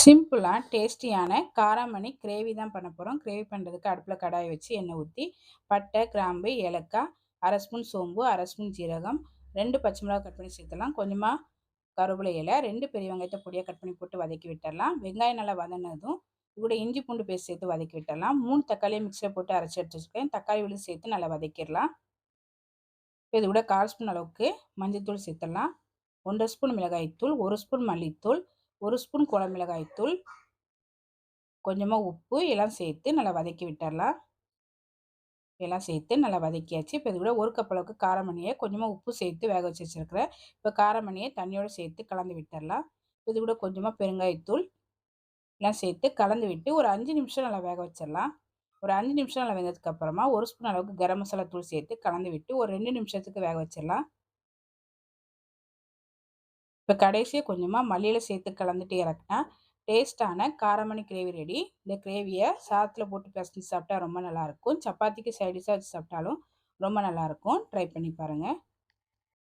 சிம்பிளாக டேஸ்டியான காராமணி கிரேவி தான் பண்ண போகிறோம் கிரேவி பண்ணுறதுக்கு அடுப்பில் கடாயை வச்சு எண்ணெய் ஊற்றி பட்டை கிராம்பு ஏலக்காய் அரை ஸ்பூன் சோம்பு அரை ஸ்பூன் ஜீரகம் ரெண்டு பச்சை மிளகா கட் பண்ணி சேர்த்துலாம் கொஞ்சமாக கருவேப்பிலை இலை ரெண்டு பெரிய வெங்காயத்தை பொடியாக கட் பண்ணி போட்டு வதக்கி விட்டுடலாம். வெங்காயம் நல்லா வதனதும் கூட இஞ்சி பூண்டு பேஸ்ட் சேர்த்து வதக்கி விட்டுடலாம். மூணு தக்காளியை மிக்சியில் போட்டு அரைச்சி எடுத்துருக்கேன் தக்காளி விழுந்து சேர்த்து நல்லா வதக்கிடலாம். இது கூட கால் ஸ்பூன் அளவுக்கு மஞ்சள் தூள் சேர்த்துடலாம். ஒன்றரை ஸ்பூன் மிளகாய்த்தூள் ஒரு ஸ்பூன் மல்லித்தூள் ஒரு ஸ்பூன் குழமிளகாய்த்தூள் கொஞ்சமாக உப்பு எல்லாம் சேர்த்து நல்லா வதக்கி விட்டுடலாம் எல்லாம் சேர்த்து நல்லா வதக்கியாச்சு. இப்போ இது கூட ஒரு கப் அளவுக்கு காரமணியை கொஞ்சமாக உப்பு சேர்த்து வேக வச்சு வச்சுருக்கிறேன். இப்போ காரமணியை தண்ணியோடு சேர்த்து கலந்து விட்டுடலாம் இது கூட கொஞ்சமாக பெருங்காயத்தூள் எல்லாம் சேர்த்து கலந்து விட்டு ஒரு அஞ்சு நிமிஷம் நல்லா வேக வச்சிடலாம் ஒரு அஞ்சு நிமிஷம் நல்லா வெந்ததுக்கப்புறமா ஒரு ஸ்பூன் அளவுக்கு கரம் மசாலா தூள் சேர்த்து கலந்து விட்டு ஒரு ரெண்டு நிமிஷத்துக்கு வேக வச்சிடலாம் இப்போ கடைசியாக கொஞ்சமாக மல்லியில் சேர்த்து கலந்துட்டு இறக்குனா டேஸ்ட்டான காரமணி கிரேவி ரெடி இந்த கிரேவியை சாதத்தில் போட்டு பிசைஞ்சு சாப்பிட்டா ரொம்ப நல்லாயிருக்கும் சப்பாத்திக்கு சைடிஷாக வச்சு சாப்பிட்டாலும் ரொம்ப நல்லாயிருக்கும் ட்ரை பண்ணி பாருங்கள்